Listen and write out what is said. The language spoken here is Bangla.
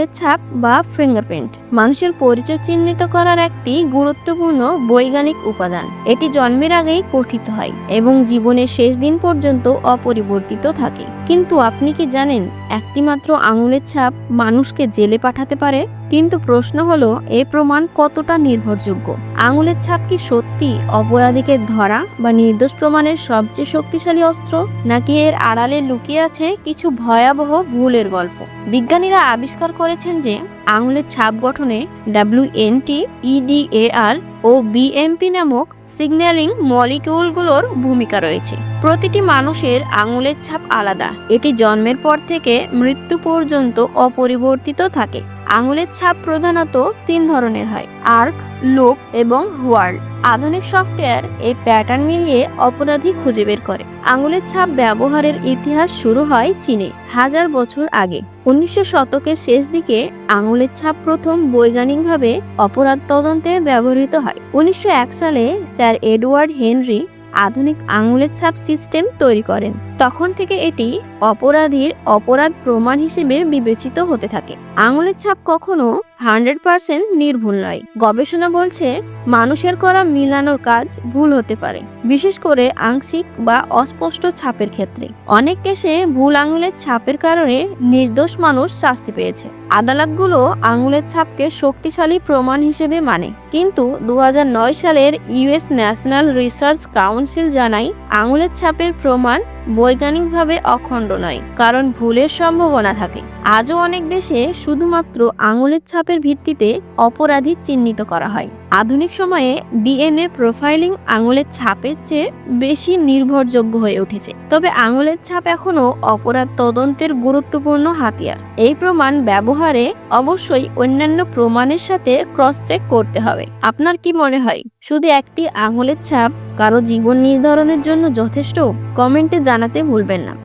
আঙুলের ছাপ বা ফিঙ্গারপ্রিন্ট মানুষের পরিচয় চিহ্নিত করার একটি গুরুত্বপূর্ণ বৈজ্ঞানিক উপাদান। এটি জন্মের আগেই গঠিত হয় এবং জীবনের শেষ দিন পর্যন্ত অপরিবর্তিত থাকে। কিন্তু আপনি কি জানেন একটি মাত্র আঙুলের ছাপ মানুষকে জেলে পাঠাতে পারে? কিন্তু প্রশ্ন হলো, এ প্রমাণ কতটা নির্ভরযোগ্য? আঙুলের ছাপ কি সত্যি অপরাধীকে ধরা বা নির্দোষ প্রমাণের সবচেয়ে শক্তিশালী অস্ত্র? নাকি এর আড়ালে লুকিয়ে আছে কিছু ভয়াবহ ভুলের গল্প? বিজ্ঞানীরা আবিষ্কার করেছেন যে আঙুলের ছাপ গঠনে ডাব্লিউএনটি ইডিএআর ও বিএমপি নামক সিগন্যালিং মলিকিউলগুলোর ভূমিকা রয়েছে। প্রতিটি মানুষের আঙুলের ছাপ আলাদা। এটি জন্মের পর থেকে মৃত্যু পর্যন্ত অপরিবর্তিত থাকে। আঙুলের ছাপ প্রধানত তিন ধরনের হয়, আর্ক, লুপ এবং হোয়ার্ড আধুনিক সফটওয়্যার এই প্যাটার্ন মিলিয়ে অপরাধী খুঁজে বের করে। আঙুলের ছাপ ব্যবহারের ইতিহাস শুরু হয় চীনে, হাজার বছর আগে। উনিশশো শতকের শেষ দিকে আঙুলের ছাপ প্রথম বৈজ্ঞানিকভাবে অপরাধ তদন্তে ব্যবহৃত হয়। উনিশশো এক সালে স্যার এডওয়ার্ড হেনরি আধুনিক আঙুলের ছাপ সিস্টেম তৈরি করেন। তখন থেকে এটি অপরাধীর অপরাধ প্রমাণ হিসেবে বিবেচিত হতে থাকে। আঙুলের ছাপ কখনো হান্ড্রেড পার্সেন্ট নির্ভুল নয়। গবেষণা বলছে, মানুষের করা মিলানোর কাজ ভুল হতে পারে, বিশেষ করে আংশিক বা অস্পষ্ট ছাপের ক্ষেত্রে। অনেক কেসে ভুল আঙুলের ছাপের কারণে নির্দোষ মানুষ শাস্তি পেয়েছে। আদালতগুলো আঙুলের ছাপকে শক্তিশালী প্রমাণ হিসেবে মানে। কিন্তু দু হাজার নয় সালের ইউএস ন্যাশনাল রিসার্চ কাউন্সিল জানায়, আঙুলের ছাপের প্রমাণ বৈজ্ঞানিকভাবে অখণ্ড নয়, কারণ ভুলের সম্ভাবনা থাকে। আজও অনেক দেশে শুধুমাত্র আঙুলের ছাপের ভিত্তিতে অপরাধী চিহ্নিত করা হয়। আধুনিক সময়ে ডিএনএ প্রোফাইলিং আঙুলের ছাপের চেয়ে বেশি নির্ভরযোগ্য হয়ে উঠেছে। তবে আঙুলের ছাপ এখনও অপরাধ তদন্তের গুরুত্বপূর্ণ হাতিয়ার। এই প্রমাণ ব্যবহারে অবশ্যই অন্যান্য প্রমাণের সাথে ক্রস চেক করতে হবে। আপনার কি মনে হয়? শুধু একটি আঙুলের ছাপ কারও জীবন নির্ধারণের জন্য যথেষ্ট? কমেন্টে জানাতে ভুলবেন না।